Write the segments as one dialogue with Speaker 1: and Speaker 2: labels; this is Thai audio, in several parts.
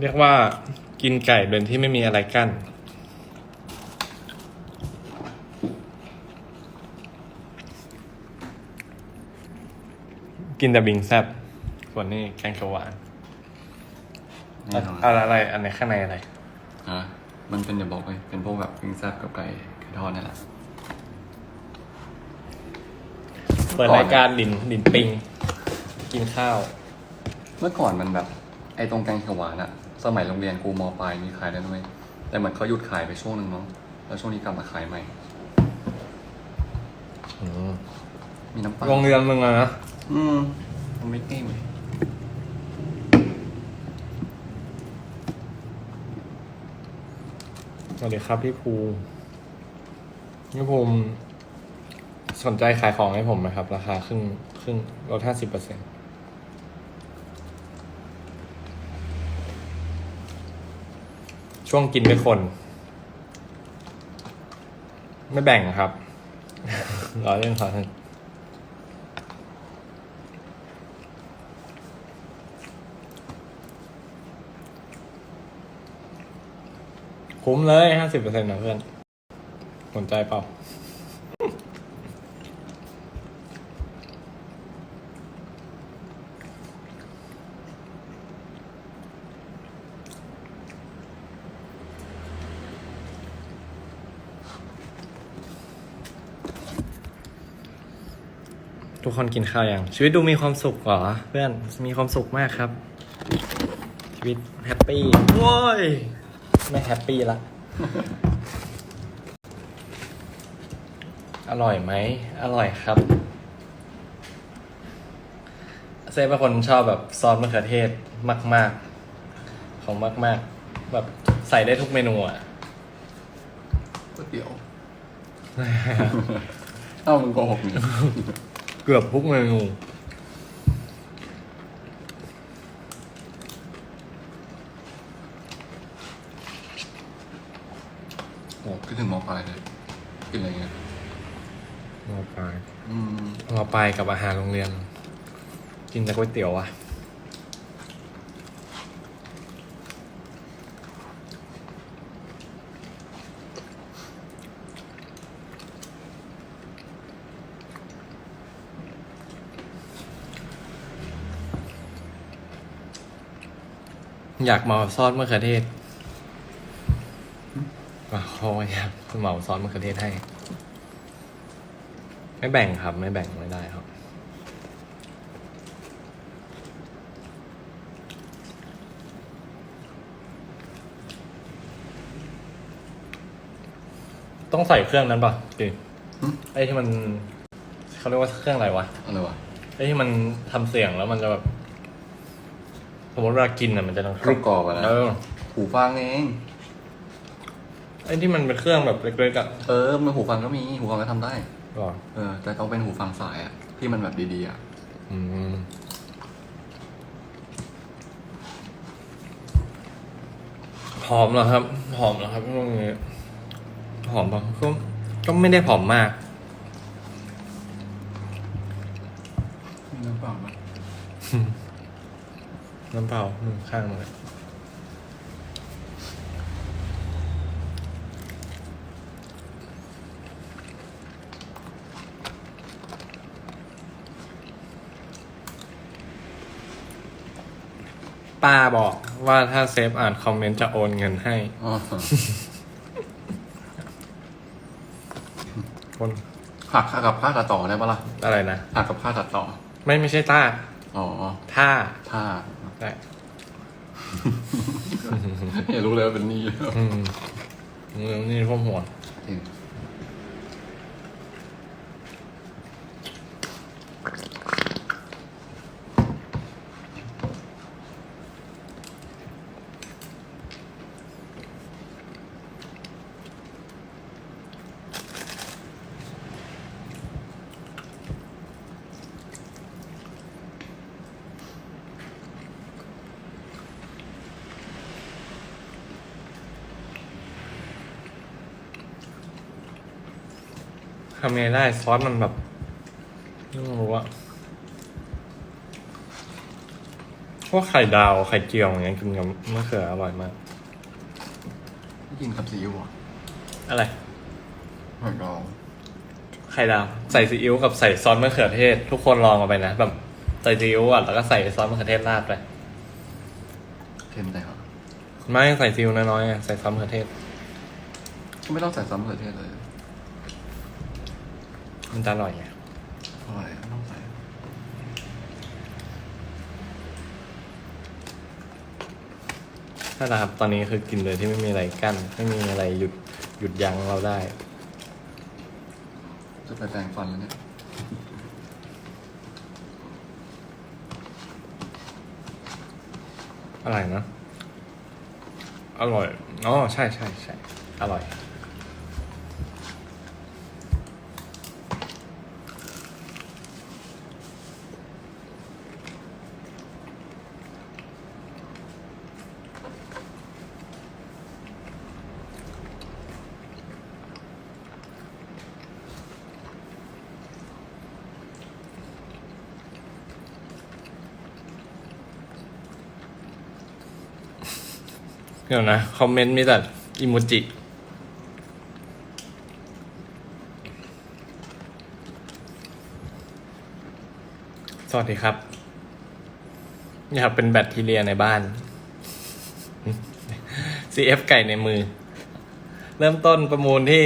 Speaker 1: เรียกว่ากินไก่โดยที่ไม่มีอะไรกั้น กินแต่บิงแซบส่วนนี้แกงเขียวหวาน
Speaker 2: แน่นอน
Speaker 1: อะไรอะไร อันนี้ข้างในอะไร
Speaker 2: ฮะมันเป็นเดี๋ยวบอกเลยเป็นพวกแบบปิ้งแซ่บกับไก่ไก่ทอดนี่แหละ
Speaker 1: เปิดรายการดินดินปิง กินข้าว
Speaker 2: เมื่อก่อนมันแบบ ไอ้ตรงแกงเขียวหวานอะ สมัยโรงเรียนกูมปลายมีขายได้ด้วยแต่เหมือนเขาหยุดขายไปช่วงหนึ่งเนาะแล้วช่วงนี้กลับมาขายใหม่มีน้ำปลา
Speaker 1: โรงเรียนมึงอะนะ
Speaker 2: อืมมันไม่เต็ม
Speaker 1: สวัสดีครับพี่ภูมิพี่ภูมิสนใจขายของให้ผมไหมครับ ราคาครึ่งครึ่งลดห้าสิบเปอร์เซ็น ช่วงกินไม่คน ไม่แบ่งครับร้อยเล่นขอท่นคุ้มเลยห้าสิบเปอร์เซ็นต์นะเพื่อนสนใจเปล่า คนกินข้าวยังชีวิตดูมีความสุขเหรอเพื่อนมีความสุขมากครับ ชีวิตแฮปปี้โว้ยไม่แฮปปี้ละ อร่อยไหม อร่อยครับ เซฟเป็นคนชอบแบบซอสมะเขือเทศมาก ๆ ของมาก ๆ แบบใส่ได้ทุกเมนูอะ
Speaker 2: ก๋วยเตี๋ยว เอ้ามึงโกหกนี่
Speaker 1: เกือบทุกเมนู
Speaker 2: โอ้คิดถึงมปลายเลยกินอะไรเงี้ย
Speaker 1: งอปลาย
Speaker 2: อืม
Speaker 1: งอปลายกับอาหารโรงเรียน กินแต่ก๋วยเตี๋ยวอะ อยากเหมาซอสมะเขือเทศว่าเขาอยากเหมาซอสมะเขือเทศให้ ไม่แบ่งครับ ไม่แบ่งไม่ได้ครับ ต้องใส่เครื่องนั้นป่ะจีไอ้ที่มันเขาเรียกว่าเครื่องอะไรวะ
Speaker 2: อะไรวะ
Speaker 1: ไอ้ที่มันทำเสียงแล้วมันจะแบบ สมมติเวลากินอะมันจะต้อง
Speaker 2: กรุบกรอบอะนะ
Speaker 1: เออ
Speaker 2: หูฟังเอง
Speaker 1: ไอ้ที่มันเป็นเครื่องแบบเล็กๆอะ
Speaker 2: เออมันหูฟังก็มีหูฟังก็ทำได้
Speaker 1: ก่อน
Speaker 2: เออ แต่ต้องเป็นหูฟังสายอะที่มันแบบดีๆอะ
Speaker 1: อืมหอมเหรอครับ หอมเหรอครับช่วงนี้หอมปะก็ก็ไม่ได้หอมมาก
Speaker 2: น้ำเปล่าไหม
Speaker 1: น้ำเปล่าอืมข้างมันเลยป้าบอกว่าถ้าเซฟอ่านคอมเมนต์จะโอนเงินให้
Speaker 2: อ๋อ
Speaker 1: คน
Speaker 2: หักค่ากับค่าตัดต่อได้ปะล่ะ
Speaker 1: อะไรนะ
Speaker 2: หักกับค่าตัดต่อ
Speaker 1: ไม่ไม่ใช่ต้า
Speaker 2: อ๋อ
Speaker 1: ท่า
Speaker 2: ถ้า
Speaker 1: ได้
Speaker 2: อย่ารู้เลยว่าเป็นหนี่
Speaker 1: อืมนี่พวกหัว
Speaker 2: จริงำ
Speaker 1: ไงได้ซอสมันแบบไม่รู้อะพวกไข่ดาวไข่เจียวอย่างเงี้ยกินกับมะเขืออร่อยมาก
Speaker 2: ไม่กินกับซีอิ๊วอะ
Speaker 1: อะไร
Speaker 2: หอยดอง
Speaker 1: ไข่ดาวใส่ซีอิ๊วกับใส่ซอสมะเขือเทศ ทุกคนลองเอาไปนะแบบใส่ซีอิ๊วอะแล้วก็ใส่ซอสมะเขือเทศราดไป
Speaker 2: เค็มแต่เหรอ
Speaker 1: ไม่ใส่ซีอิ๊วน้อยๆอะใส่ซอสมะเขือเทศ
Speaker 2: ไม่ต้องใส่ซอสมะเขือเทศเลย
Speaker 1: มันจะอร่อยไง
Speaker 2: อร่อยไม่ต้องใส่
Speaker 1: นั่นแหละครับ ตอนนี้คือกินเลยที่ไม่มีอะไรกั้น ไม่มีอะไรหยุดหยุดยั้งเราได้
Speaker 2: จะไปแปรงฟันแล้วเนี่ย
Speaker 1: อะไรนะ อร่อย อ๋อ ใช่ใช่ใช่ อร่อย เดี๋ยวนะ คอมเมนต์มีแต่อิโมจิสวัสดีครับ นี่ครับ เป็นแบคทีเรียในบ้าน CF ไก่ในมือ เริ่มต้นประมูลที่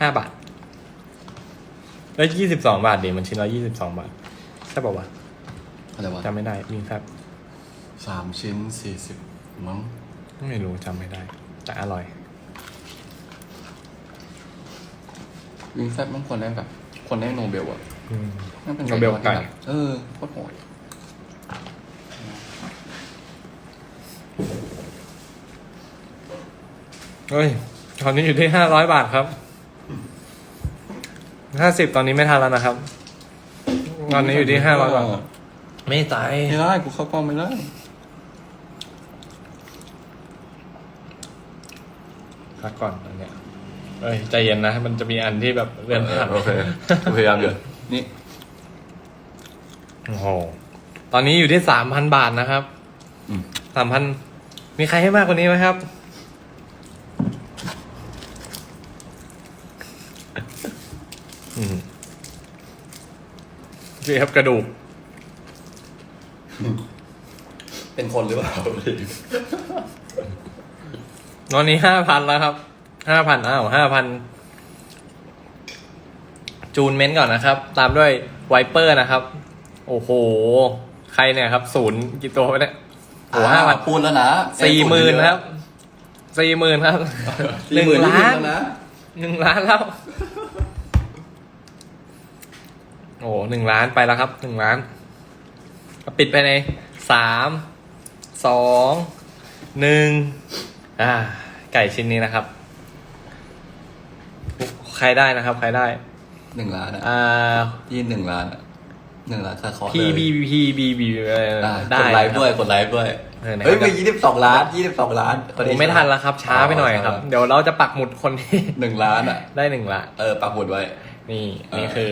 Speaker 1: ห้าบาท แล้วยี่สิบสองบาทดิมันชิ้นละยี่สิบสองบาท ใช่ป่าวะ
Speaker 2: อะไรวะ
Speaker 1: จำไม่ได้มีครับ
Speaker 2: สามชิ้นสี่สิบมั้ง
Speaker 1: ไม่รู้จำไม่ได้ แต่อร่อย
Speaker 2: วิงแซบมันควรได้แบบคนได้โนเบลอะ
Speaker 1: อืม
Speaker 2: นั่นเป็น
Speaker 1: โนเบลไก่
Speaker 2: ที่แบบเออโคตรโหด
Speaker 1: เฮ้ย ตอนนี้อยู่ที่ห้าร้อยบาทครับ ห้าสิบตอนนี้ไม่ทันแล้วนะครับ ตอนนี้อยู่ที่ห้าร้อยบาท ไม่ตาย
Speaker 2: ไม่ได้กูเข้ากล้องไม่ได้
Speaker 1: พักก่อนอันเนี้ยเอ้ยใจเย็นนะ มันจะมีอันที่แบบเลื่อนผ่าน
Speaker 2: โอเคกูพยายามอยู่นี่
Speaker 1: โอ้โหตอนนี้อยู่ที่สามพันบาทนะครับ
Speaker 2: อืม
Speaker 1: สามพันมีใครให้มากกว่านี้ไหมครับอืมนี่ครับกระดูก
Speaker 2: เป็นคนหรือเปล่า
Speaker 1: ตอนนี้ห้าพันแล้วครับห้าพันอ้าวห้าพันจูนเม้นต์ก่อนนะครับ ตามด้วยไวเปอร์นะครับ โอ้โห ใครเนี่ยครับศูนย์กี่ตัววะเนี่ยโอ้โหห้าพัน
Speaker 2: พูดแล้วนะ
Speaker 1: สี่หมื่นครับสี่หมื่นครับ
Speaker 2: สี่หมื่น
Speaker 1: หนึ่งล้าน
Speaker 2: แล้วนะ
Speaker 1: หนึ่งล้านแล้ว โอ้โหหนึ่งล้านไปแล้วครับหนึ่งล้านปิดไปในสามสองหนึ่งอ่า ไก่ชิ้นนี้นะครับ ใครได้นะครับ ใครได้
Speaker 2: หนึ่งล้านอะ
Speaker 1: อ่า
Speaker 2: ยี่หนึ่งล้านอะหนึ่งล้านค่าคอร์ส
Speaker 1: P B P B B ได้
Speaker 2: กดไลฟ์
Speaker 1: นะครับ
Speaker 2: ด้วยกดไลฟ์ด้วย
Speaker 1: เออไหน
Speaker 2: เฮ้ย
Speaker 1: ครับ
Speaker 2: มียี่สิบสองล้านยี่สิบสองล้าน
Speaker 1: โอ้ไม่ทันแล้วครับ ช้าไปหน่อยครับ เดี๋ยวเราจะปักหมุดคนที่
Speaker 2: หนึ่งล้านอะ
Speaker 1: ได้หนึ่งละ
Speaker 2: เออปักหมุดไว้
Speaker 1: นี่นี่
Speaker 2: เออ
Speaker 1: คือ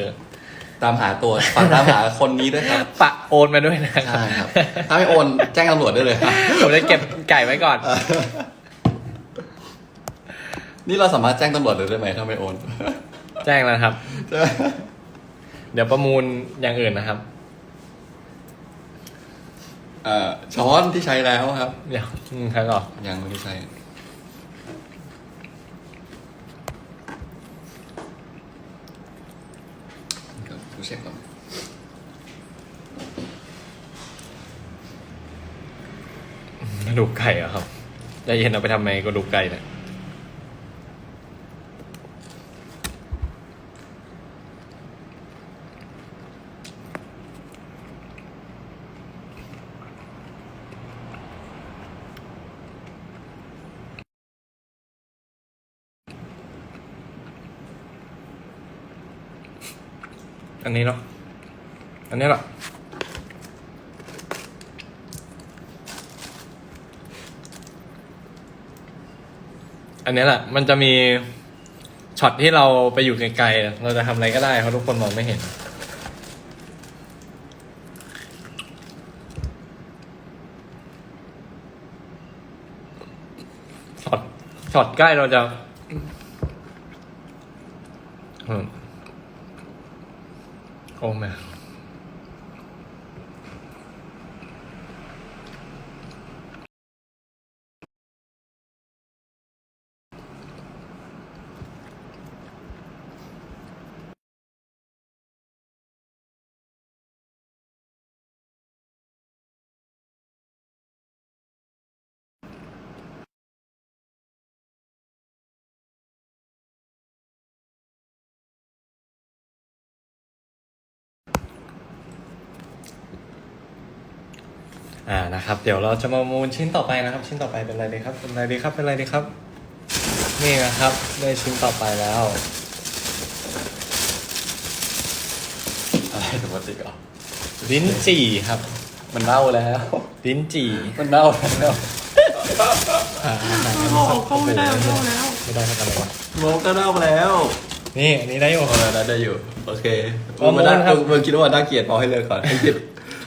Speaker 2: ตามหาตัวฝากตามหาคนนี้ด้วยครับ
Speaker 1: ปักโอนมาด้วยนะครั
Speaker 2: ใช่ครับ ถ้าไม่โอนแจ้งตำรวจได้เลยครับ
Speaker 1: ผมจะเก็บไก่ไว้ก่อน
Speaker 2: นี่เราสามารถแจ้งตำรวจเลยได้ไหมถ้าไม่โอน
Speaker 1: แจ้งแล้วครับ เดี๋ยวประมูลอย่างอื่นนะครับ
Speaker 2: เอ่อช้อนที่ใช้แล้วครับ
Speaker 1: เดี๋ยวอืมครับก่อน
Speaker 2: ยังไม่ได้ใช้ เดี๋ยวกูเช็คก่อน
Speaker 1: กระดูกไก่เหรอะครับใจเย็นเอาไปทำไมกระดูกไก่เนี่ย อันนี้เนาะอันนี้แหละอันนี้แหละ มันจะมีช็อตที่เราไปอยู่ไกลๆเราจะทำอะไรก็ได้เพราะทุกคนมองไม่เห็นช็อตช็อตใกล้เราจะ โอ้ อ่านะครับ เดี๋ยวเราจะมามูลชิ้นต่อไปนะครับ ชิ้นต่อไปเป็นอะไรดีครับเป็นอะไรดีครับเป็นอะไรดีครับ นี่นะครับได้ชิ้นต่อไปแล้ว
Speaker 2: อะไรปกติอะ
Speaker 1: ลิ้นจี่ครับ
Speaker 2: มันเน่าแล้ว
Speaker 1: ลิ้นจี่
Speaker 2: มันเน่าแล้ว
Speaker 1: อ่า
Speaker 2: เข้าไม่ได้เข้าแล้ว
Speaker 1: ไม่ได้ครับอะไรวะ
Speaker 2: โมก็เน่าแล้ว
Speaker 1: นี่อันนี้ได้อยู่
Speaker 2: เออได้ได้อยู่โอเค
Speaker 1: ประมูล
Speaker 2: มันน่า
Speaker 1: ครับ
Speaker 2: มึงคิดว่าน่าเกลียดพอให้เลิกก่อนให้คิด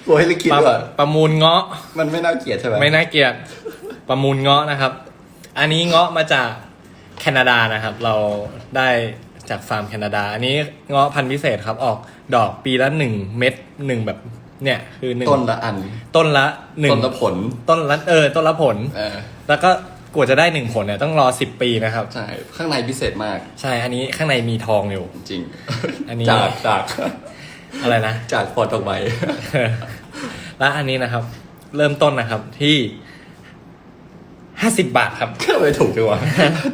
Speaker 2: พอให้เลิกคิด
Speaker 1: ประ
Speaker 2: ก่อน
Speaker 1: ประมูลเงาะ
Speaker 2: มันไม่น่าเกลียดใช่ไหม
Speaker 1: ไม่น่าเกลียดประมูลเงาะนะครับ อันนี้เงาะมาจากแคนาดานะครับ เราได้จากฟาร์มแคนาดา อันนี้เงาะพันธุ์พิเศษครับ ออกดอกปีละหนึ่งเม็ดหนึ่งแบบ เนี่ย คือหนึ่ง
Speaker 2: ต้นละอัน
Speaker 1: ต้นละหนึ่ง
Speaker 2: ต้นละผล
Speaker 1: ต้นละเออ ต้นละผล
Speaker 2: เออ
Speaker 1: แล้วก็กว่าจะได้หนึ่งผลเนี่ยต้องรอสิบปีนะครับ
Speaker 2: ใช่ ข้างในพิเศษมาก
Speaker 1: ใช่ อันนี้ข้างในมีทองอยู่
Speaker 2: จริง
Speaker 1: อันนี้
Speaker 2: จากจาก
Speaker 1: อะไรนะ
Speaker 2: จากพอตกใบ
Speaker 1: และอันนี้นะครับ เริ่มต้นนะครับที่ห้าสิบบาทครับ
Speaker 2: ก็ไม่ถูกจังวะ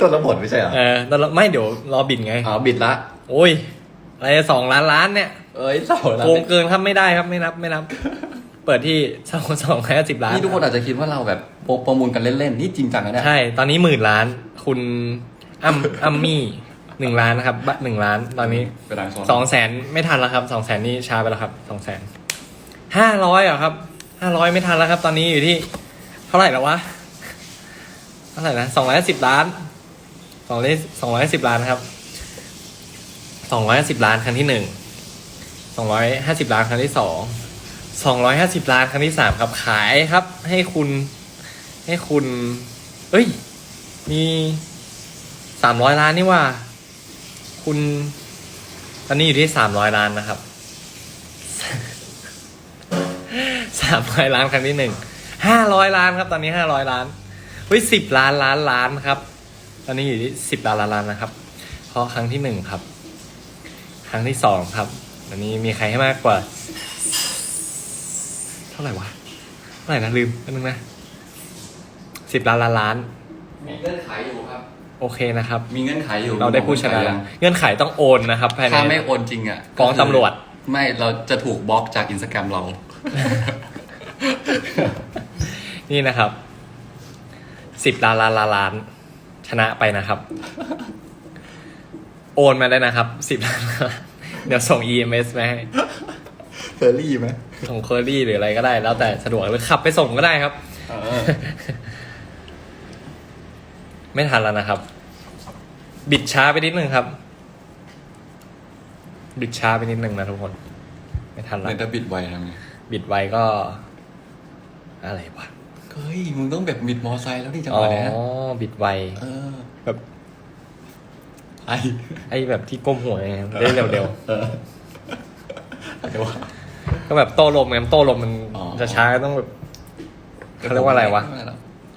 Speaker 2: ต้นละผลไม่ใช่เหรอ
Speaker 1: เออแล้วเราไม่เดี๋ยวรอบินไง
Speaker 2: อ๋อบิดละ
Speaker 1: โอ้ยอะไรสองล้านล้านเนี่ย
Speaker 2: เอ้ยเสาละ
Speaker 1: โกงเกินครับไม่ได้ครับไม่นับไม่นับ เปิดที่สองสองห้าสิบล้าน
Speaker 2: นี่ทุกคนอาจจะคิดว่าเราแบบโปรประมูลกันเล่นๆนี่จริงจังนะเนี่ย
Speaker 1: ใช่ ตอนนี้หมื่นล้าน คุณอัมอัมมี่ หนึ่งล้านนะครับบัตรหนึ่งล้านตอนนี้
Speaker 2: เป็นดัง
Speaker 1: สองแสนไม่ทันแล้วครับสองแสนนี่ช้าไปแล้วครับสองแสนห้าร้อยอะครับห้าร้อยไม่ทันแล้วครับ ตอนนี้อยู่ที่ เท่าไหร่แล้ววะเท่าไหร่นะสองร้อยสิบล้านสองร้อยสองร้อยสิบล้านครับสองร้อยสิบล้านครั้งที่หนึ่งสองร้อยห้าสิบล้านครั้งที่สองสองร้อยห้าสิบล้านครั้งที่สามครับขายครับ ให้คุณ ให้คุณ เอ้ย มีสามร้อยล้านนี่ว่า คุณ ตอนนี้อยู่ที่สามร้อยล้านนะครับสามร้อยล้านครั้งที่หนึ่งห้าร้อยล้านครับ ตอนนี้ห้าร้อยล้านเฮ้ยสิบล้านล้านล้านครับ ตอนนี้อยู่ที่สิบล้านล้านล้านนะครับ เพราะครั้งที่หนึ่งครับ ครั้งที่สองครับตอนนี้มีใครให้มากกว่า เท่าไหร่วะเท่าไหร่นะลืมนิดนึงนะสิบล้านล้านล้าน
Speaker 2: มีเงื่อนไขอยู่ครับ
Speaker 1: โอเคนะครับ
Speaker 2: มีเงื่อนไขอยู่
Speaker 1: เราได้ผู้ชนะ
Speaker 2: ยั
Speaker 1: แล้ว
Speaker 2: ง
Speaker 1: เงื่อนไขต้องโอนนะครับภายใน
Speaker 2: ถ้าไม่โอนจริงอะ
Speaker 1: ฟ้องตำรวจ
Speaker 2: ไม่เราจะถูกบล็อกจากอินสตาแกรมเรา
Speaker 1: นี่นะครับสิบล้านล้านล้านล้านชนะไปนะครับ โอนมาได้นะครับสิบล้านล้านล้านเดี๋ยวส่ง EMS มาให้
Speaker 2: เฟอร์รี่ไหม
Speaker 1: ส่งเคอรี่หรืออะไรก็ได้ แล้วแต่สะดวกหรือขับไปส่งก็ได้ครับ
Speaker 2: เออ
Speaker 1: ไม่ทันแล้วนะครับ บิดช้าไปนิดนึงครับ บิดช้าไปนิดนึงนะทุกคน ไม่ทัน
Speaker 2: ใน
Speaker 1: แล้ว
Speaker 2: ถ้าบิดไวทำไง
Speaker 1: บิดไวก็ อะไรวะ
Speaker 2: เฮ้ยมึงต้องแบบบิดมอไซค์แล้วที่จังห
Speaker 1: อ๋อ
Speaker 2: วะเนี้ย
Speaker 1: บิดไว
Speaker 2: เออ
Speaker 1: แบบ
Speaker 2: ไอ้
Speaker 1: ไอ้แบบที่ก้มหัวไงได้เร็ว
Speaker 2: เอออะไรวะ
Speaker 1: ๆก็แบบโต้ลมไงโต้ลมมัน
Speaker 2: อ๋อ
Speaker 1: จะช้าก็ต้องแบบเขาเรียกว่าอะไรวะ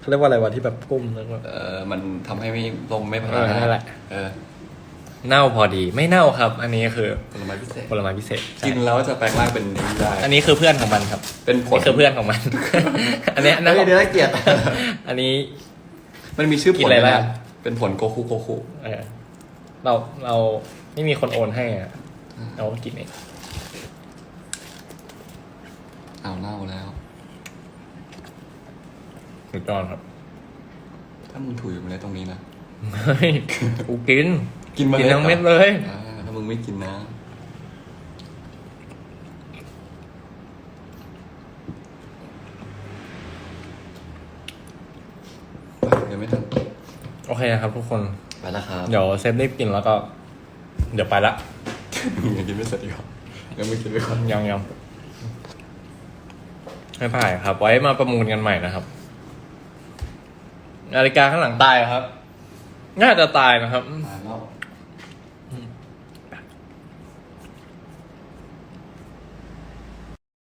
Speaker 1: เขาเรียกว่าอะไรวะที่แบบก้มแล้วก็
Speaker 2: เออมันทำให้ไม่ลมไม่พัฒ
Speaker 1: เออ
Speaker 2: นา
Speaker 1: นั่นแหละ
Speaker 2: เออ
Speaker 1: เน่าพอดีไม่เน่าครับ อันนี้คือ
Speaker 2: ผลไม้พิเศษ
Speaker 1: ผลไม้พิเศษใช่
Speaker 2: กินแล้วจะแปลงร่างเป็นนี้ได้
Speaker 1: อันนี้คือเพื่อนของมันครับ
Speaker 2: เป็นผล
Speaker 1: นี่คือเพื่อนของมัน อันเนี้ย
Speaker 2: เฮ้
Speaker 1: นะ
Speaker 2: ยเดี๋ยวน่าเกลียด
Speaker 1: อันนี้
Speaker 2: มันมีชื่อผ
Speaker 1: กิน
Speaker 2: ล
Speaker 1: อะไร
Speaker 2: เลย
Speaker 1: บ้าง
Speaker 2: นะเป็นผลโกคุโกคุ
Speaker 1: เออเราเราไม่มีคนโอนให้อะเราก็กินเอง
Speaker 2: เอาเน่าแล้ว
Speaker 1: สุดยอดครับ
Speaker 2: ถ้ามึงถุยมาเลยตรงนี้นะ
Speaker 1: เฮ้ยกูกิน
Speaker 2: กินมา
Speaker 1: กินทั้งเม็ด
Speaker 2: หรอ
Speaker 1: เลย
Speaker 2: อ่าถ้ามึงไม่กินนะเดี๋ยวไม่ทัน
Speaker 1: โอเคครับทุกคน
Speaker 2: ไปแล้วครับ
Speaker 1: เดี๋ยวเซฟรีบกินแล้วก็ เดี๋ยวไปละ
Speaker 2: ยังกินไม่เสร็จอีกเหรอยังไม่กินไปก่อน
Speaker 1: ยังยังไม่ผ่ายครับ ไว้มาประมูลกันใหม่นะครับ นาฬิกาข้างหลังตายครับ น่าจะตายนะครับ
Speaker 2: ตาย